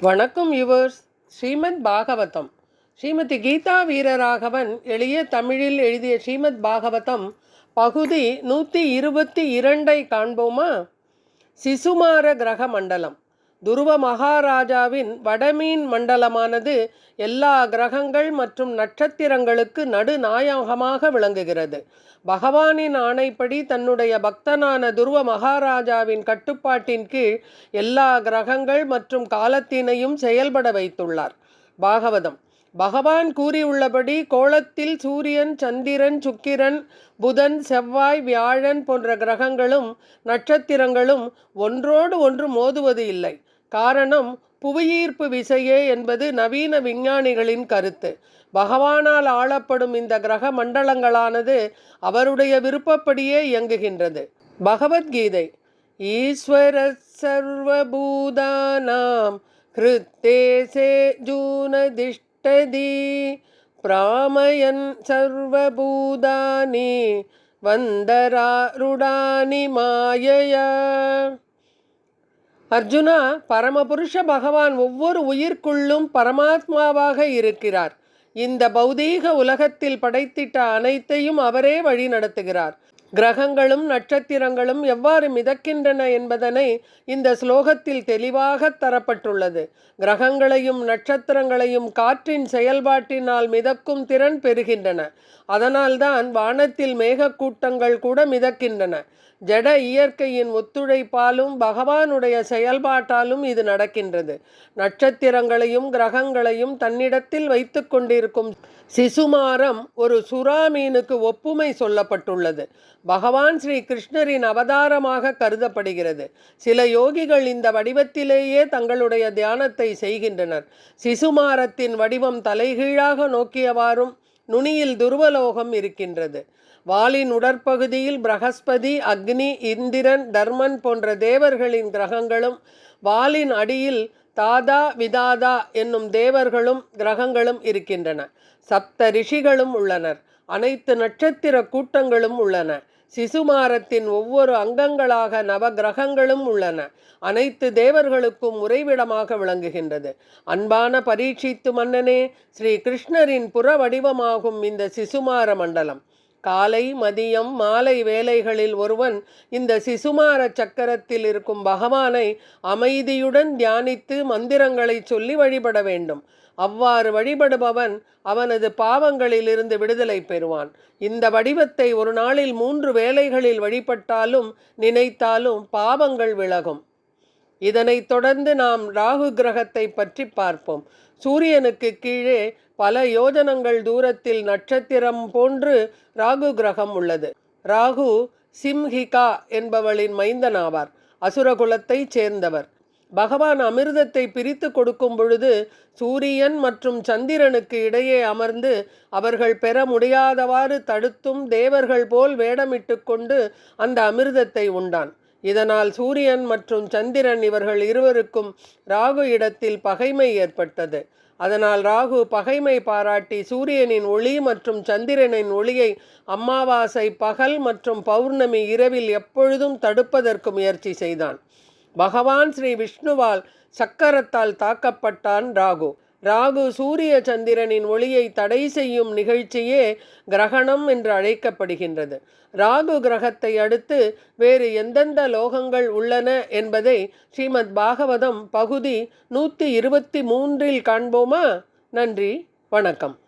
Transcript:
வணக்கம் யுவர்ஸ் ஸ்ரீமத் பாகவதம். ஸ்ரீமதி கீதா வீரராகவன் எளிய தமிழில் எழுதிய ஸ்ரீமத் பாகவதம் பகுதி நூற்றி இருபத்தி இரண்டை காண்போமா? சிசுமார கிரக மண்டலம் துருவ மகாராஜாவின் வடமீன் மண்டலமானது எல்லா கிரகங்கள் மற்றும் நட்சத்திரங்களுக்கு நடுநாயகமாக விளங்குகிறது. பகவானின் ஆணைப்படி தன்னுடைய பக்தனான துருவ மகாராஜாவின் கட்டுப்பாட்டின் கீழ் எல்லா கிரகங்கள் மற்றும் காலத்தினையும் செயல்பட வைத்துள்ளார். பாகவதம். பகவான் கூறியுள்ளபடி கோலத்தில் சூரியன் சந்திரன் சுக்கிரன் புதன் செவ்வாய் வியாழன் போன்ற கிரகங்களும் நட்சத்திரங்களும் ஒன்றோடு ஒன்று மோதுவது இல்லை. காரணம் புவியீர்ப்பு விசையே என்பது நவீன விஞ்ஞானிகளின் கருத்து. பகவானால் ஆளப்படும் இந்த கிரக மண்டலங்களானது அவருடைய விருப்பப்படியே இயங்குகின்றது. பகவத்கீதை ஈஸ்வர சர்வபூதானாம் ஹிருத்தேசே ஜூனதிஷ்டதி பிராமயன் சர்வபூதானி வந்தராருடானி மாயையா. அர்ஜுனா பரமபுருஷ பகவான் ஒவ்வொரு உயிர்க்குள்ளும் பரமாத்மாவாக இருக்கிறார். இந்த பௌதீக உலகத்தில் படைத்திட்ட அனைத்தையும் அவரே வழி நடத்துகிறார். கிரகங்களும் நட்சத்திரங்களும் எவ்வாறு மிதக்கின்றன என்பதனை இந்த ஸ்லோகத்தில் தெளிவாக தரப்பட்டுள்ளது. கிரகங்களையும் நட்சத்திரங்களையும் காற்றின் செயல்பாட்டினால் மிதக்கும் திறன் பெறுகின்றன. அதனால்தான் வானத்தில் மேகக்கூட்டங்கள் கூட மிதக்கின்றன. ஜட இயற்கையின் ஒத்துழைப்பாலும் பகவானுடைய செயல்பாட்டாலும் இது நடக்கின்றது. நட்சத்திரங்களையும் கிரகங்களையும் தன்னிடத்தில் வைத்து கொண்டிருக்கும் சிசுமாரம் ஒரு சுறா மீனுக்கு ஒப்புமை சொல்லப்பட்டுள்ளது. பகவான் ஸ்ரீ கிருஷ்ணரின் அவதாரமாக கருதப்படுகிறது. சில யோகிகள் இந்த வடிவத்திலேயே தங்களுடைய தியானத்தை செய்கின்றனர். சிசுமாரத்தின் வடிவம் தலைகீழாக நோக்கியவாறும் நுனியில் துருவலோகம் இருக்கின்றது. வாலின் உடற்பகுதியில் பிரகஸ்பதி அக்னி இந்திரன் தர்மன் போன்ற தேவர்களின் கிரகங்களும் வாலின் அடியில் தாதா விதாதா என்னும் தேவர்களும் கிரகங்களும் இருக்கின்றன. சப்த ரிஷிகளும் உள்ளனர். அனைத்து நட்சத்திர கூட்டங்களும் உள்ளன. சிசுமாரத்தின் ஒவ்வொரு அங்கங்களாக நவ கிரகங்களும் உள்ளன. அனைத்து தேவர்களுக்கும் உறைவிடமாக விளங்குகின்றது. அன்பான பரீட்சித்து மன்னனே ஸ்ரீ கிருஷ்ணரின் புற வடிவமாகும் இந்த சிசுமார மண்டலம். காலை மதியம் மாலை வேலைகளில் ஒருவன் இந்த சிசுமார சக்கரத்தில் இருக்கும் பகவானை அமைதியுடன் தியானித்து மந்திரங்களை சொல்லி வழிபட வேண்டும். அவ்வாறு வழிபடுபவன் அவனது பாவங்களிலிருந்து விடுதலை பெறுவான். இந்த வடிவத்தை ஒரு நாளில் மூன்று வேலைகளில் வழிபட்டாலும் நினைத்தாலும் பாவங்கள் விலகும். இதனைத் தொடர்ந்து நாம் ராகு கிரகத்தை பற்றி பார்ப்போம். சூரியனுக்கு கீழே பல யோஜனங்கள் தூரத்தில் நட்சத்திரம் போன்று ராகு கிரகம் உள்ளது. ராகு சிம்ஹிகா என்பவளின் மைந்தனாவார். அசுரகுலத்தைச் சேர்ந்தவர். பகவான் அமிர்தத்தை பிரித்து கொடுக்கும் பொழுது சூரியன் மற்றும் சந்திரனுக்கு இடையே அமர்ந்து அவர்கள் பெற முடியாதவாறு தடுத்தும் தேவர்கள் போல் வேடமிட்டு கொண்டு அந்த அமிர்தத்தை உண்டான். இதனால் சூரியன் மற்றும் சந்திரன் இவர்கள் இருவருக்கும் ராகு இடத்தில் பகைமை ஏற்பட்டது. அதனால் ராகு பகைமை பாராட்டி சூரியனின் ஒளி மற்றும் சந்திரனின் ஒளியை அமாவாசை பகல் மற்றும் பௌர்ணமி இரவில் எப்பொழுதும் தடுப்பதற்கு முயற்சி செய்தான். பகவான் ஸ்ரீ விஷ்ணுவால் சக்கரத்தால் தாக்கப்பட்டான் ராகு. ராகு சூரிய சந்திரனின் ஒளியை தடை செய்யும் நிகழ்ச்சியே கிரகணம் என்று அழைக்கப்படுகின்றது. ராகு கிரகத்தை அடுத்து வேறு எந்தெந்த லோகங்கள் உள்ளன என்பதை ஸ்ரீமத் பாகவதம் பகுதி நூற்றி இருபத்தி மூன்றில் காண்போமா? நன்றி வணக்கம்.